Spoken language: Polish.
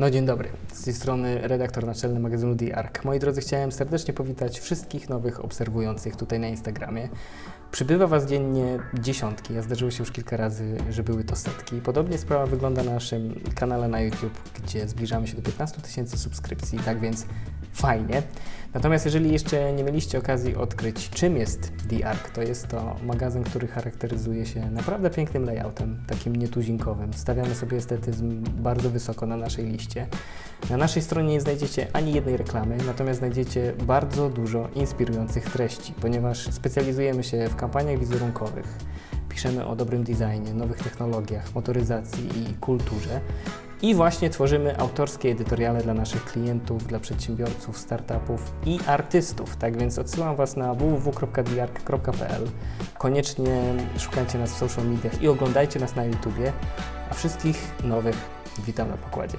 No dzień dobry, z tej strony redaktor naczelny magazynu The Ark. Moi drodzy, chciałem serdecznie powitać wszystkich nowych obserwujących tutaj na Instagramie. Przybywa Was dziennie dziesiątki, a zdarzyło się już kilka razy, że były to setki. Podobnie sprawa wygląda na naszym kanale na YouTube, gdzie zbliżamy się do 15 tysięcy subskrypcji, tak więc fajnie. Natomiast jeżeli jeszcze nie mieliście okazji odkryć, czym jest The Ark, to jest to magazyn, który charakteryzuje się naprawdę pięknym layoutem, takim nietuzinkowym. Stawiamy sobie estetyzm bardzo wysoko na naszej liście. Na naszej stronie nie znajdziecie ani jednej reklamy, natomiast znajdziecie bardzo dużo inspirujących treści, ponieważ specjalizujemy się w kampaniach wizerunkowych. Piszemy o dobrym designie, nowych technologiach, motoryzacji i kulturze. I właśnie tworzymy autorskie edytoriale dla naszych klientów, dla przedsiębiorców, startupów i artystów. Tak więc odsyłam Was na www.diark.pl. Koniecznie szukajcie nas w social mediach i oglądajcie nas na YouTubie. A wszystkich nowych witam na pokładzie.